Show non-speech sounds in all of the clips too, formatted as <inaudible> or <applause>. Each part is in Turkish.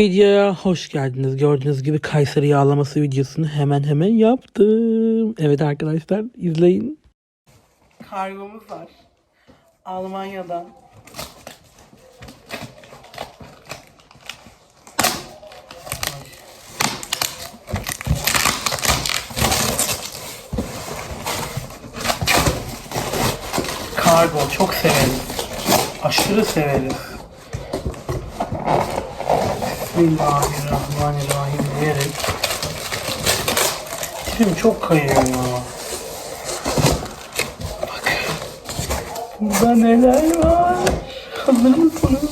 videoya hoş geldiniz. Gördüğünüz gibi Kayseri yağlaması videosunu hemen hemen yaptım. Evet arkadaşlar izleyin. Kargomuz var. Almanya'dan. Kargo çok severiz. Aşırı severiz. Bismillahirrahmanirrahim diyerek Tipim çok kayıyor ya. Bak. Burada neler var? Hazır mısınız?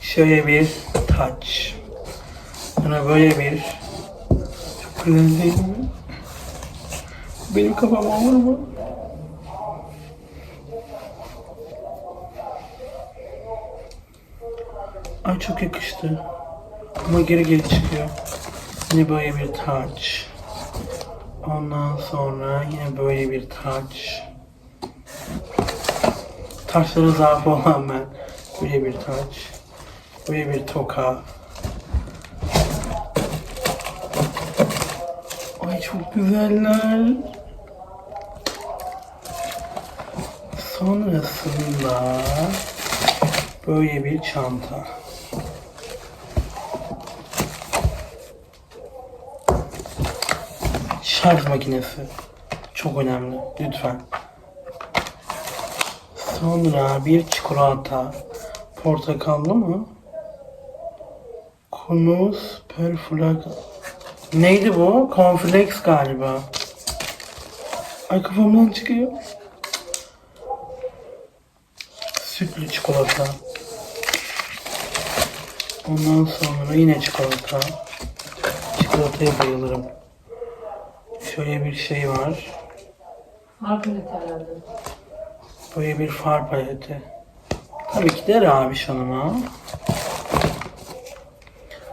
Şöyle bir taç. Sonra böyle bir çok güzel değil mi? Benim kafam olur mu? Ay çok yakıştı. Ama geri geri çıkıyor. Yine böyle bir taç. Ondan sonra yine böyle bir taç. Taşlara zaaf olan ben. Böyle bir taç. Böyle bir toka. Ay çok güzeller. Sonrasında böyle bir çanta. Şarj makinesi. Çok önemli. Lütfen. Sonra bir çikolata. Portakallı mı? Kunus perflak. Neydi bu? Cornflakes galiba. Ay kafamdan çıkıyor. Sütlü çikolata. Ondan sonra yine çikolata. Çikolataya bayılırım. Şöyle bir şey var. Harfini herhalde. Böyle bir far paleti. Tabii ki de Rabiş Hanım'a.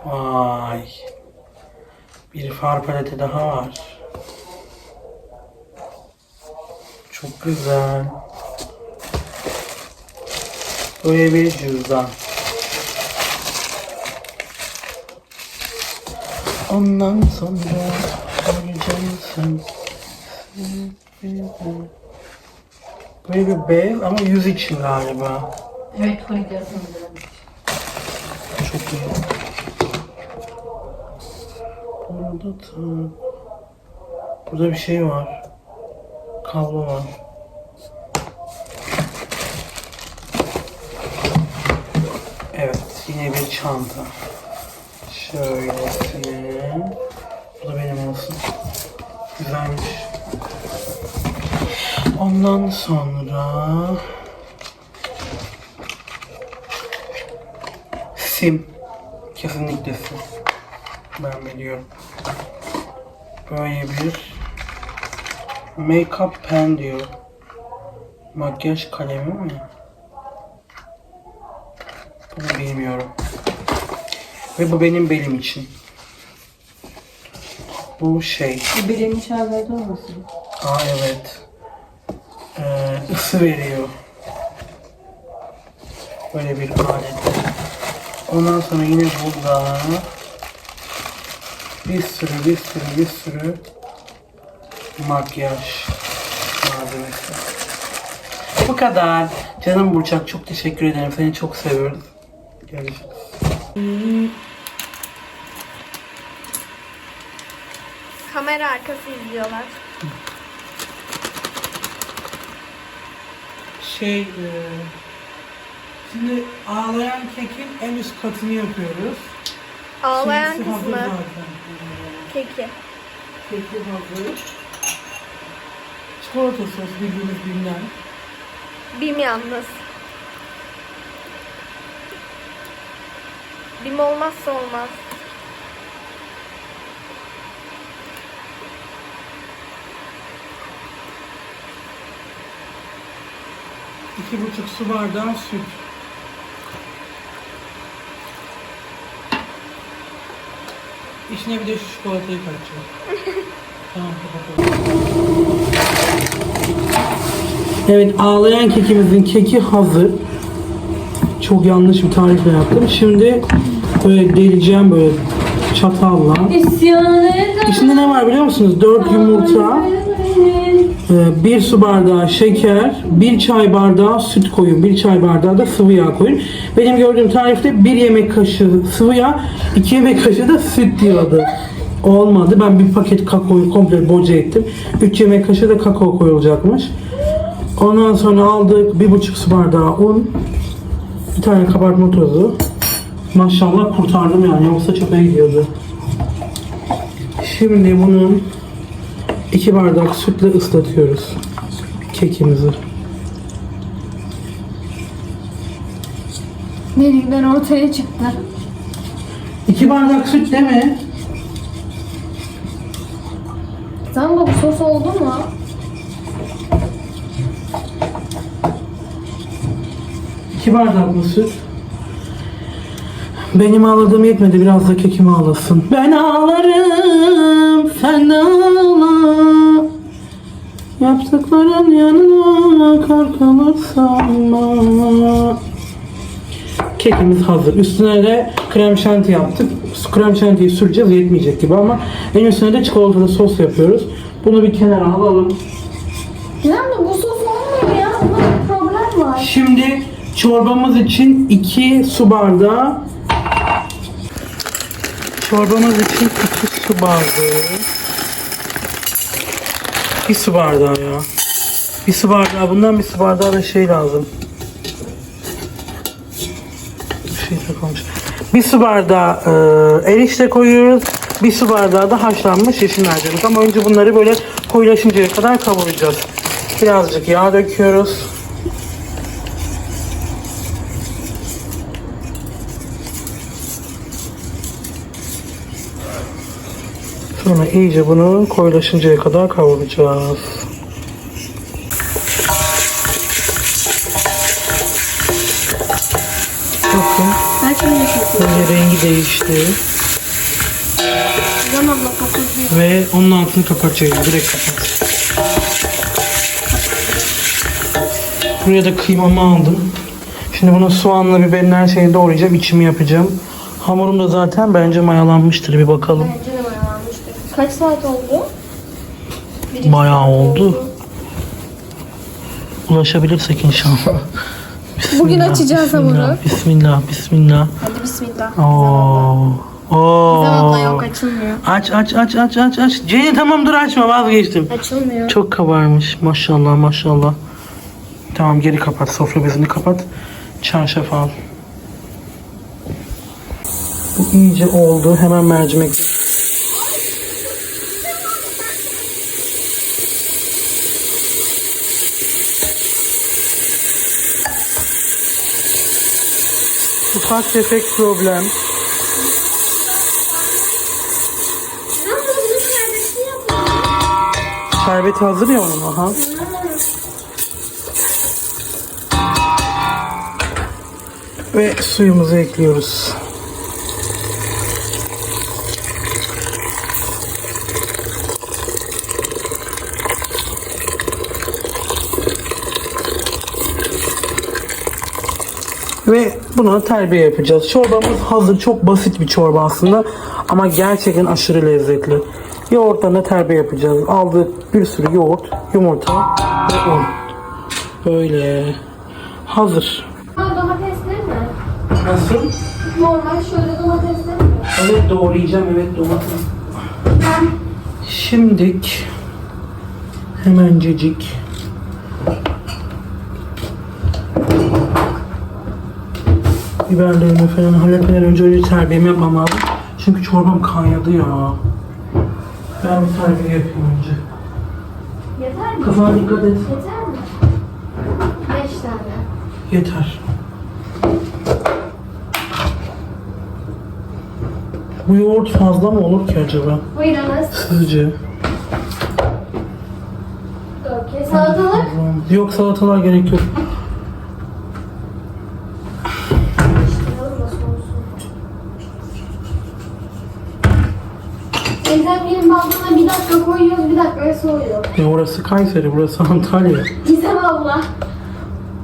Vay. Bir far paleti daha var. Çok güzel. Böyle bir cüzdan. Ondan sonra alacaksın. Böyle bir bez ama yüz için galiba. Evet yazımdır. Çok iyi. Burada da... Burada bir şey var. Kablo var. Evet, yine bir çanta. Şöylesine. Bu da benim olsun. Güzelmiş. Ondan sonra... Sim. Kesinlikle sim. Ben biliyorum. Böyle bir make-up pen diyor. Makyaj kalemi mi? Bunu bilmiyorum. Ve bu benim belim için. Bu şey. Bu birinci şerbeti olmasın? Aa evet. Ee, ısı veriyor. Böyle bir alet. Ondan sonra yine burada bir sürü bir sürü bir sürü makyaj malzemesi. Bu kadar. Canım Burçak çok teşekkür ederim. Seni çok seviyoruz. Görüşürüz. Kamera arkası izliyorlar. Şey, e, şimdi ağlayan kekin en üst katını yapıyoruz. Ağlayan Şimdisi hazır kısmı. zaten. Keki. Keki hazır. Çikolata sos bildiğiniz bilinen. Bim yalnız. Bim olmazsa olmaz. İki buçuk su bardağı süt. İçine bir de şu çikolatayı katacağım. <laughs> tamam kapatalım. Evet ağlayan kekimizin keki hazır. çok yanlış bir tarifle yaptım. Şimdi böyle deleceğim böyle çatalla. İçinde ne var biliyor musunuz? 4 yumurta, e, bir su bardağı şeker, bir çay bardağı süt koyun, bir çay bardağı da sıvı yağ koyun. Benim gördüğüm tarifte bir yemek kaşığı sıvı yağ, iki yemek kaşığı da süt diyordu. Olmadı. Ben bir paket kakaoyu komple boca ettim. 3 yemek kaşığı da kakao koyulacakmış. Ondan sonra aldık bir buçuk su bardağı un, bir tane kabartma tozu. Maşallah kurtardım yani yoksa çöpe gidiyordu. Şimdi bunun iki bardak sütle ıslatıyoruz kekimizi. Delikler ortaya çıktı. İki bardak süt mi? Sen bu sos oldu mu? İki bardak mı süt? Benim ağladığım yetmedi biraz da kekim ağlasın. Ben ağlarım sen. Yaptıkların yanına kar kalırsa ağla. Kekimiz hazır. Üstüne de krem şanti yaptık. Krem şantiyi süreceğiz yetmeyecek gibi ama en üstüne de çikolatalı sos yapıyoruz. Bunu bir kenara alalım. Neden de bu sos olmuyor ya? Bunda bir problem var. Şimdi çorbamız için 2 su bardağı çorbamız için 2 su bardağı bir su bardağı ya. Bir su bardağı bundan bir su bardağı da şey lazım. Bir şey takılmış. Bir su bardağı e, erişte koyuyoruz. Bir su bardağı da haşlanmış yeşil mercimek. Ama önce bunları böyle koyulaşıncaya kadar kavuracağız. Birazcık yağ döküyoruz. Sonra iyice bunu koyulaşıncaya kadar kavuracağız. Bakın böyle rengi değişti. Ve onun altını kapatacağız. Direkt kapat. Buraya da kıymamı aldım. Şimdi bunu soğanla biberin her şeyini doğrayacağım. içimi yapacağım. Hamurum da zaten bence mayalanmıştır. Bir bakalım. Bence. Kaç saat oldu? Bayağı oldu. Ulaşabilirsek inşallah. <laughs> Bugün açacağız bismillah, hamuru. Bismillah, bismillah. Hadi bismillah. Oo. Oo. Gizem abla yok açılmıyor. Aç aç aç aç aç aç. Ceylin tamam dur açma vazgeçtim. Açılmıyor. Çok kabarmış maşallah maşallah. Tamam geri kapat sofra bezini kapat. Çarşaf al. Bu iyice oldu. Hemen mercimek. Ufak tefek problem. Şerbeti hazır ya onun aha. Ve suyumuzu ekliyoruz. Ve buna terbiye yapacağız. Çorbamız hazır. Çok basit bir çorba aslında. Ama gerçekten aşırı lezzetli. Yoğurtlarına terbiye yapacağız. Aldık bir sürü yoğurt, yumurta ve un. Böyle. Hazır. Ha, domatesli mi? Nasıl? Normal şöyle domatesli mi? Evet doğrayacağım. Evet domates. Şimdik hemencecik biberlerimi falan halletmeden önce önce terbiyemi yapmam lazım. Çünkü çorbam kaynadı ya. Ben bir terbiye yapayım önce. Yeter mi? Kafana dikkat et. Yeter mi? Beş tane. Yeter. Bu yoğurt fazla mı olur ki acaba? Buyurunuz. Sizce? Okey. Salatalık. Yok salatalar gerek yok. Teyzem benim balkona bir dakika koyuyoruz, soğuyor. Ya orası Kayseri, burası Antalya. Gizem abla.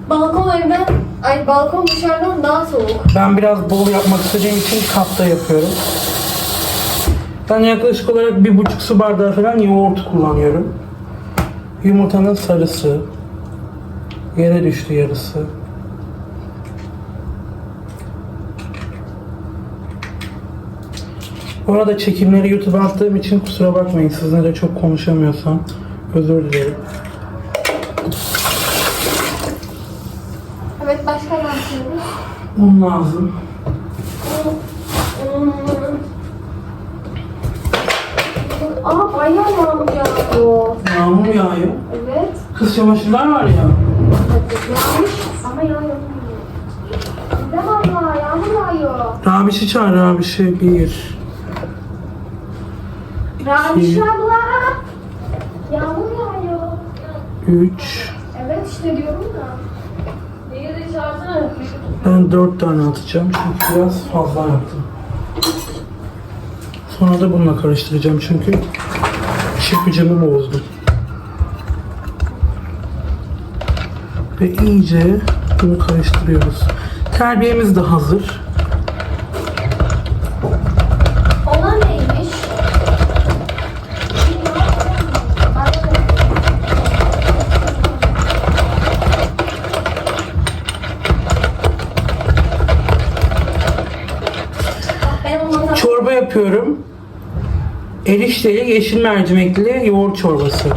Balkon evden Ay balkon dışarıdan daha soğuk. Ben biraz bol yapmak istediğim için kapta yapıyorum. Ben yaklaşık olarak bir buçuk su bardağı falan yoğurt kullanıyorum. Yumurtanın sarısı. Yere düştü yarısı. Bu arada çekimleri YouTube'a attığım için kusura bakmayın. Sizinle de çok konuşamıyorsam özür dilerim. Evet başka ne yapıyoruz? Un lazım. Aa bayağı yağmur yağıyor. Yağmur yağıyor. Evet. Kız çamaşırlar var ya. Yağmış ama yağıyor. Ne valla yağmur yağıyor. Rabiş'i çağır Rabiş'i. Bir. Ramiş abla. Yağmur yağıyor. Üç. Evet işte diyorum da. Neyi de çağırsana. Ben dört tane atacağım çünkü biraz fazla yaptım. Sonra da bununla karıştıracağım çünkü çırpıcımı bozdum. Ve iyice bunu karıştırıyoruz. Terbiyemiz de hazır. Ona neymiş? Ben ona Çorba yapıyorum. Erişteli, yeşil mercimekli yoğurt çorbası.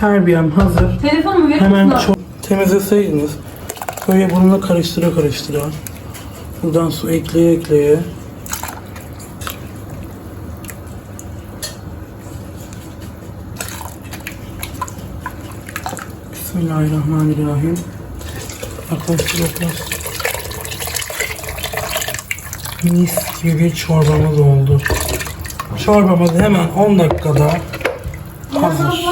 Terbiyem hazır. Telefonumu verir Hemen misin? çok temizleseydiniz. Böyle bununla karıştıra karıştıra. Buradan su ekleye ekleye. Bismillahirrahmanirrahim. Yaklaştır yaklaş. Mis gibi bir çorbamız oldu. Çorbamız hemen 10 dakikada hazır.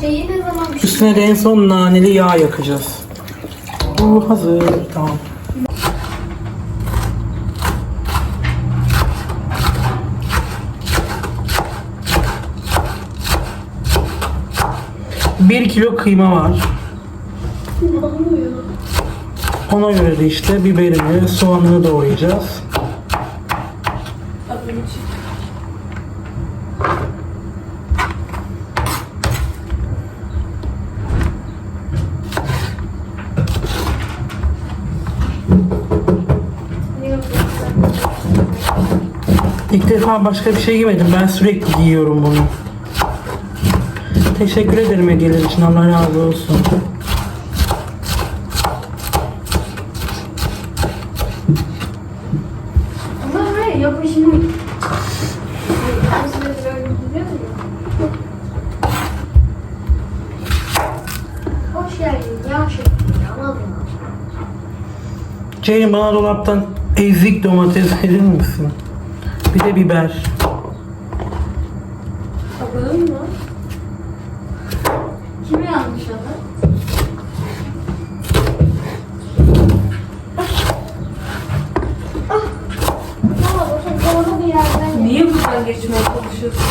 Şeyi ne zaman Üstüne de en son naneli yağ yakacağız. Bu hazır. Tamam. Bir kilo kıyma var. Ona göre de işte biberini, soğanını doğrayacağız. İlk defa başka bir şey yemedim. Ben sürekli giyiyorum bunu. Teşekkür ederim hediyeler için. Allah razı olsun. Ama hayır yapışını... Nasıl böyle gidiyor ya? Hoş geldin ya şeklinde anladın mı? Ceylin bana dolaptan ezik domates verir misin? Bir de biber. Sabahın mı? Kimi yanlış ama? Ah! Tamam, bakın doğru bir yerden ye. Niye buradan geçmeye çalışıyorsun?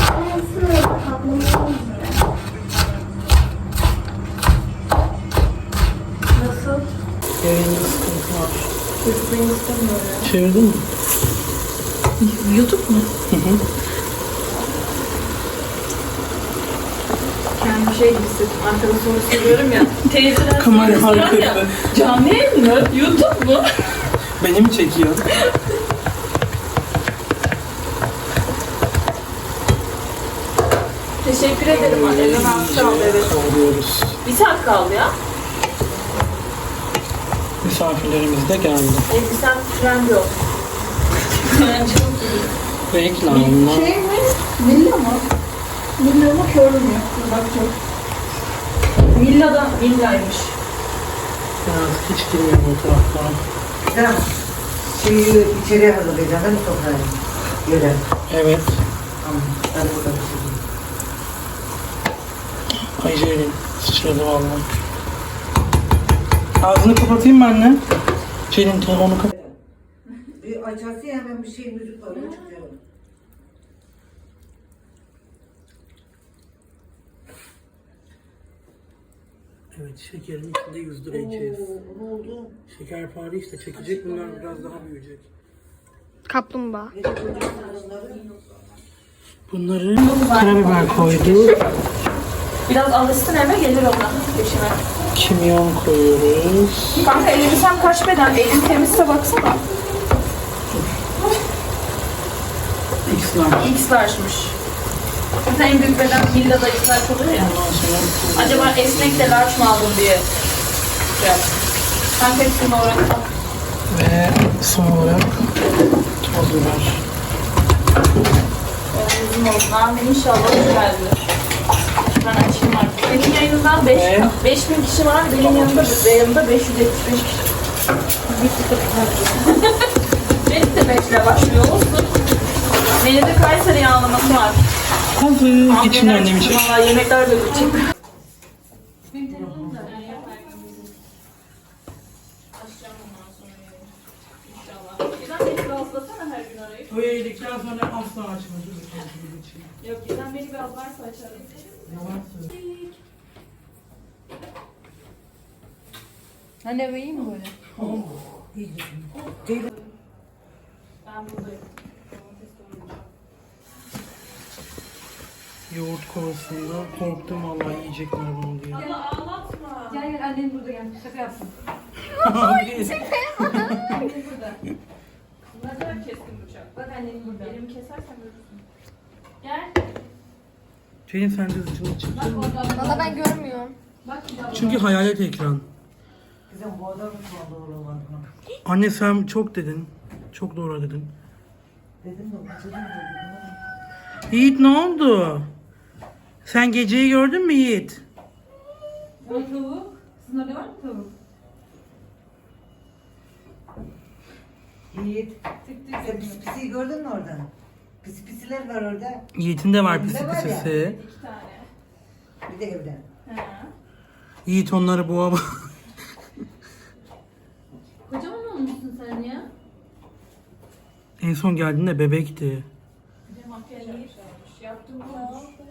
Ben sınırda katlanıyorum. Nasıl? Yayında sıkıntı var. Çocuk beni istemiyor ya. Çevirdin mi? YouTube mu? Kendimi şey gibi hissettim. Arkada soru soruyorum ya. Teyzeler Soruyor ya. Canlı yayın mı? YouTube mu? Beni mi çekiyor? Teşekkür ederim anne. Elden alkış aldı evet. Bir saat kaldı ya. Misafirlerimiz de geldi. Elbisen trend yok. Trend yok. Reklamlar. Şey mi? Villa mı? Villa mı kör mü? Dur bakacağım. Villada villaymış. Biraz hiç girmiyorum o taraflara. Tamam. Şeyi içeriye hazırlayacağım değil mi sofrayı? Göre. Evet. Tamam. Ben burada pişireyim. Ay Ceylin sıçradı vallahi. Ağzını kapatayım mı anne? Ceylin onu kapat. açarsın ya hemen bir şey müzik öyle çıkıyor. Evet şekerin içinde 100 lira içeceğiz. Oo, ne oldu? Şekerpare işte çekecek bunlar biraz daha büyüyecek. Kaplumbağa. Bunları? Karabiber koyduk. Biraz alışsın eve gelir ona peşime. Kimyon koyuyoruz. Kanka elbisem kaç beden? Elin temizse baksana. X large. Mesela en büyük beden villada X large oluyor ya. Acaba esnek de large mı aldım diye yaptım. Kanka hepsini uğraştım. Ve son olarak toz biber. Bizim olsun. Amin inşallah güzeldir. Ben açayım artık. Benim yayınımdan 5 Ve? 5000 kişi var. Benim yanımda, yanımda 575 kişi. Bitti tabii. <laughs> Benim de 5 ile başlıyor olsun. Menüde Kayseri yağlaması var. Hazır. İçinde annem için. Valla yemekler gün arayıp. O yedikten sonra asla açmadı. Yok Gizem beni biraz varsa açarım. Hani eve iyi mi böyle? Ben buradayım. Domates doğrayacağım. Yoğurt kovasında korktum vallahi yiyecekler bunu diye. Ya ağlatma. Gel gel annen burada gel. Şaka yapsın. <laughs> Ne kadar keskin bıçak. Bak annen burada. Elimi kesersen görürsün. Gel. Ceylin sen de zıcını çık. Valla ben görmüyorum. Çünkü hayalet ekran. Kızım bu adam mı doğru olan? Anne sen çok dedin. Çok doğru dedin. Dedim mi? Dedim mi? Yiğit ne oldu? Sen geceyi gördün mü Yiğit? Tavuk. Sizin orada var mı tavuk? Yiğit. Sen pis pisi gördün mü orada? Pis pisiler var orada. Yiğit'in de var Evde pisi var ya. pisisi. İki tane. Bir de evde. Ha. Yiğit onları boğa Kocaman olmuşsun sen ya. En son geldiğinde bebekti. Bir de makyaj yapmış. Yaptım.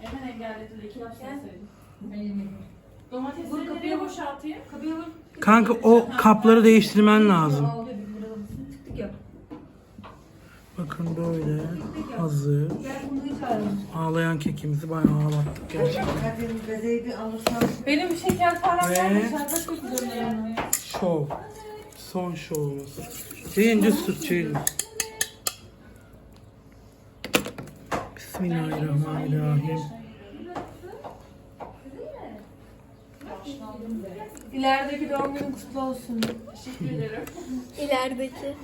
Hemen engellediler. İki laf yemedim. Domatesleri Vur nereye boşaltayım? Kapıya vur. Kanka o kapları değiştirmen lazım. Tık yap. Bakın böyle hazır. Gel bunu çağıralım. Ağlayan kekimizi bayağı ağlattık gerçekten. Bir alırsan Benim şeker param Ve- var. Dışarıda çok üzülüyorum. Şov. Son şovumuz. Ceylin düz tut Ceylin. Bismillahirrahmanirrahim. İlerideki doğum günün kutlu olsun. Teşekkür ederim. İlerideki.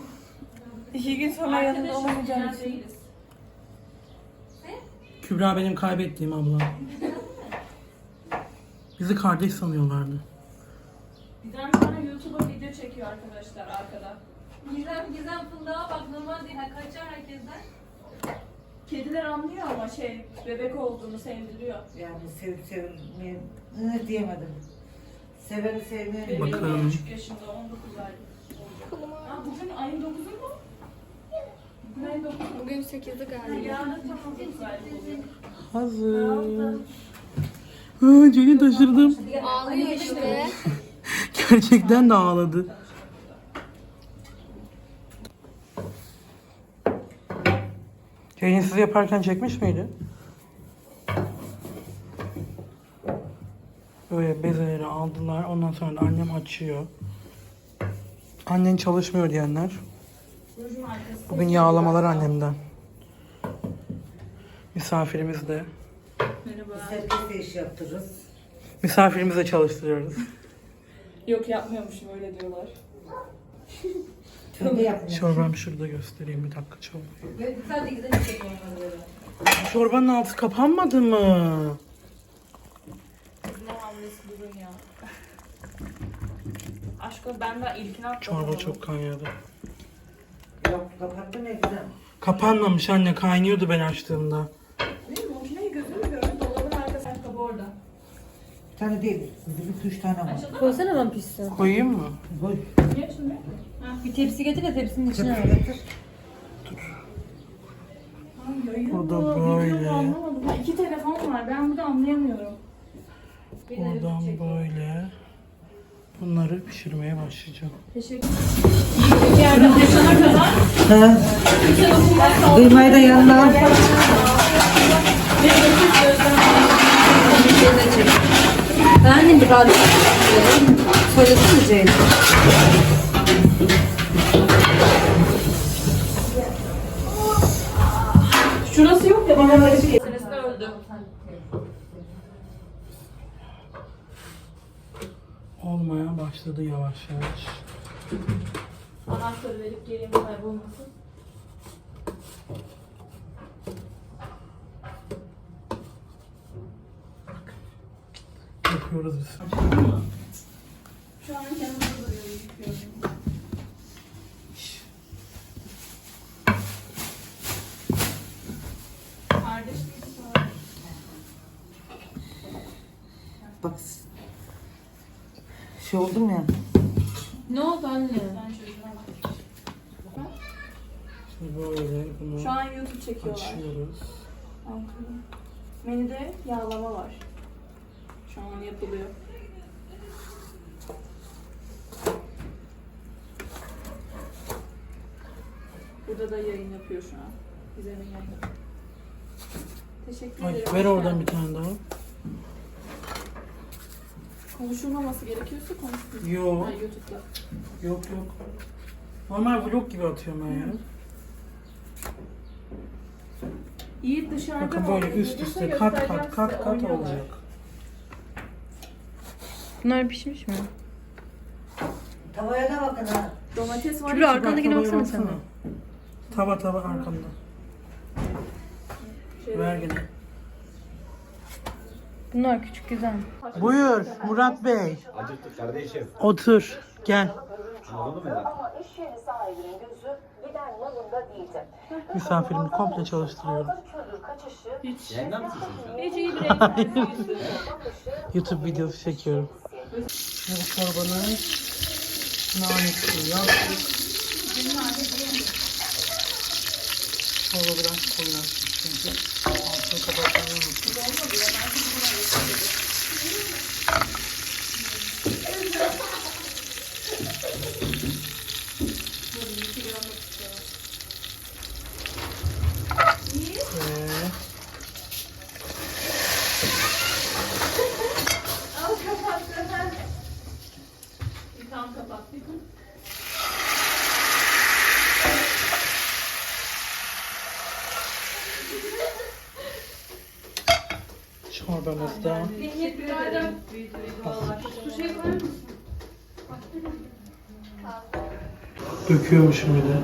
İki gün sonra yanında olamayacağım için. Kübra benim kaybettiğim ablam. Bizi kardeş sanıyorlardı. Gizem bir tane YouTube'a video çekiyor arkadaşlar arkada. Gizem gizem fındığa bak normal değil. Ha, Kaçar herkesten. Kediler anlıyor ama şey bebek olduğunu sevdiriyor. yani sevip sevmeyi ne diyemedim. Seveni sevmeyi Bebeğim Bakalım. 13 yaşında 19 aylık. Aa, bugün ayın 9'u mu? Bugün ayın 9'u. Bugün 8'i galiba. Yarın tam 9 aylık oluyor. Hazır. Aa, Ceylin taşırdım. Ağlıyor işte. Gerçekten de ağladı. Ceylin siz yaparken çekmiş miydi? Böyle bezeleri aldılar. Ondan sonra da annem açıyor. Annen çalışmıyor diyenler. Bugün yağlamalar annemden. Misafirimiz de. Herkes de iş yaptırırız. Misafirimizi de çalıştırıyoruz. Yok yapmıyormuşum öyle diyorlar. <laughs> Sen de yapmıyorsun. Çorbam şurada göstereyim bir dakika çorbayı. Ve sadece güzel böyle. Çorbanın altı kapanmadı mı? Ne hamlesi durun ya. Aşkım ben daha ilkini atladım. Çorba çok kaynadı. Yok kapattım güzel. Kapanmamış anne kaynıyordu ben açtığımda. Mi? Makineyi gözüm görüyor. Dolabın arkası ayakkabı orada. Bir tane değil. Bir üç tane var. Açıldı. Koysana lan pişsin. Koyayım mı? Koy. Niye açılmıyor? Bir tepsi getir de tepsinin içine al. getir. Dayı O da böyle. Video mu anlamadım. Ha, iki telefon var. Ben burada anlayamıyorum. Oradan böyle. Bunları pişirmeye başlayacağım. Teşekkür Bir yerden başına kadar. Ha. Kıymayı da yanına al. Ben de bir radyo Ceylin. Şurası bana böyle şey. Sırası öldü. Olmaya başladı yavaş yavaş. Anahtarı verip geleyim kaybolmasın. Yapıyoruz biz. Şu an yanımda duruyor yıkıyorum. Kardeşim var. Bak. Şey oldum ya. Ne oldu anne? Şimdi böyle bunu Şu an YouTube çekiyorlar. açıyoruz. Menüde yağlama var. Şu an yapılıyor. Burada da yayın yapıyor şu an. Gizem'in yayını. Teşekkür Ay, ederim. ver oradan bir tane daha. Konuşulmaması gerekiyorsa konuşuruz. Yo. Ha, YouTube'da. Yok yok. Normal vlog gibi atıyorum ben ya. Yiğit dışarıda Bakın böyle üst üste kat kat göstereceğim kat size, kat oynuyorlar. olacak. Bunlar pişmiş mi? Tavaya da bakın ha. Domates var. Kübra arkandakine Tavaya baksana sen de. Tava tava arkamda. şey- Ver gene. Bunlar küçük güzel. Buyur Murat Bey. Acıktık kardeşim. Otur. Gel. Anladın mı? Ama iş yeri sahibinin gözü giden malında değildi. Misafirimi komple çalıştırıyorum. Hiç. Yayından? Hiç iyi bir eğitim. <laughs> YouTube videosu çekiyorum. Bu çorbanın nanesini yaptık. Çorba biraz koyulaşmış çünkü. Thank you. Döküyormuşum bir de.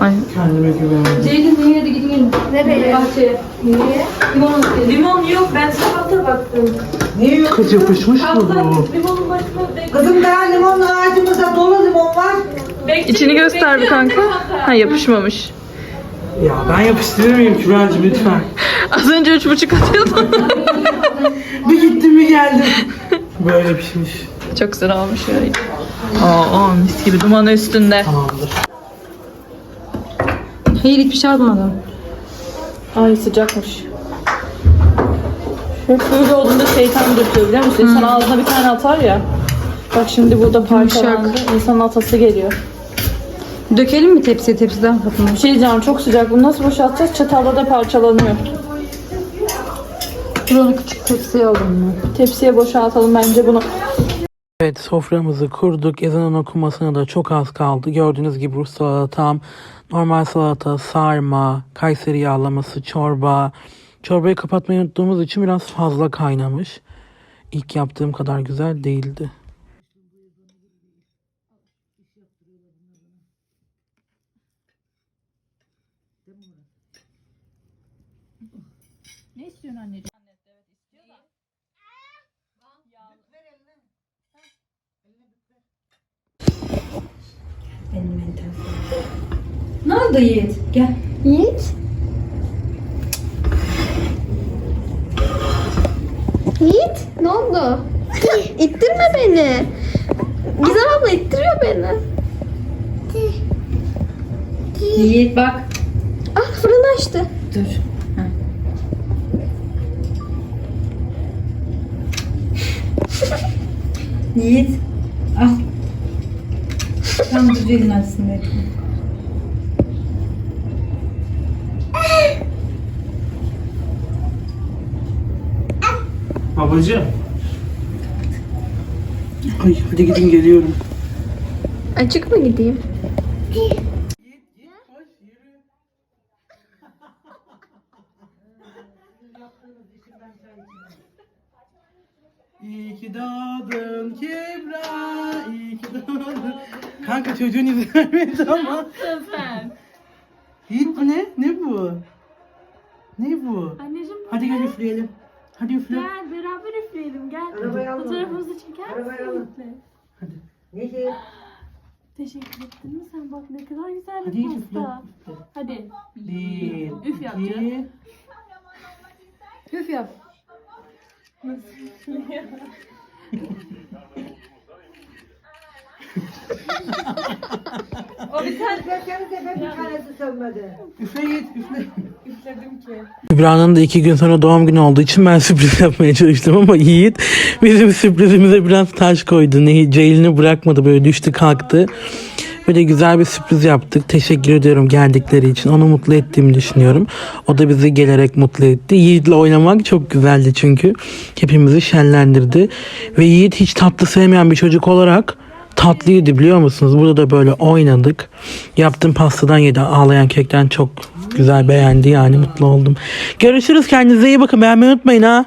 Ay. Kendime güvendim. Ceylin niye hadi gidelim. Nereye? Bahçeye. Niye? Limon. Limon yok ben salata baktım. Niye yok? Kız yapışmış mı bu? Limonun başına. Kızım daha limon ağacımızda dolu limon var. İçini göster bir kanka. Ha yapışmamış. Ya ben yapıştırır mıyım Kübra'cığım lütfen? <laughs> Az önce üç buçuk atıyordun. <laughs> bir gittim bir geldim. Böyle pişmiş. Çok güzel olmuş ya. Aa, mis gibi dumanı üstünde. Tamamdır. Hayır hiçbir şey atmadım. Ay sıcakmış. Hep böyle olduğunda şeytan dürtüyor biliyor musun? İnsan ağzına bir tane atar ya. Bak şimdi burada parçalandı. İnsanın atası geliyor. Dökelim mi tepsiye tepsiden kapını? Bir şey diyeceğim çok sıcak. Bunu nasıl boşaltacağız? Çatalla da parçalanıyor. Buranı küçük tepsiye ben. Tepsiye boşaltalım bence bunu. Evet soframızı kurduk. Ezanın okumasına da çok az kaldı. Gördüğünüz gibi Rus salatam, normal salata, sarma, Kayseri yağlaması, çorba. Çorbayı kapatmayı unuttuğumuz için biraz fazla kaynamış. İlk yaptığım kadar güzel değildi. Ne istiyorsun anneciğim? Ne oldu Yiğit? Gel. Yiğit. Yiğit ne oldu? <laughs> ittirme beni. Gizem abla ittiriyor beni. Yiğit bak. Ah fırın açtı. Dur. Ha. Yiğit. Al. Tam açsın bekle. Babacığım. Ay hadi gidin geliyorum. Açık mı gideyim? <laughs> İyi ki doğdun Kibra. İyi ki doğdun. İzin <laughs> vermedi ama. Sen. Yiğit bu ne? Ne bu? Ne bu? Anneciğim Hadi gel üfleyelim. Hadi üfle. gel beraber üfleyelim gel. Arabayı alın. Fotoğrafımızı çeker Arabayı alın. misin? Ne ki? Teşekkür ettin mi sen bak ne kadar güzel Hadi bir üfle. pasta. üfle. Hadi. Bir, Üf yapacağız. iki, Üf yap. Üflesenize <laughs> be bir tanesi sönmedi. üfle Yiğit, üfle. Üfledim ki. Kübra'nın da iki gün sonra doğum günü olduğu için ben sürpriz yapmaya çalıştım ama Yiğit bizim sürprizimize biraz taş koydu. Ne, Ceylin'i bırakmadı böyle düştü kalktı. Böyle güzel bir sürpriz yaptık. Teşekkür ediyorum geldikleri için. Onu mutlu ettiğimi düşünüyorum. O da bizi gelerek mutlu etti. Yiğit'le oynamak çok güzeldi çünkü. Hepimizi şenlendirdi. Ve Yiğit hiç tatlı sevmeyen bir çocuk olarak tatlıydı biliyor musunuz? Burada da böyle oynadık. Yaptığım pastadan yedi. Ağlayan kekten çok güzel beğendi yani mutlu oldum. Görüşürüz kendinize iyi bakın. Beğenmeyi unutmayın ha.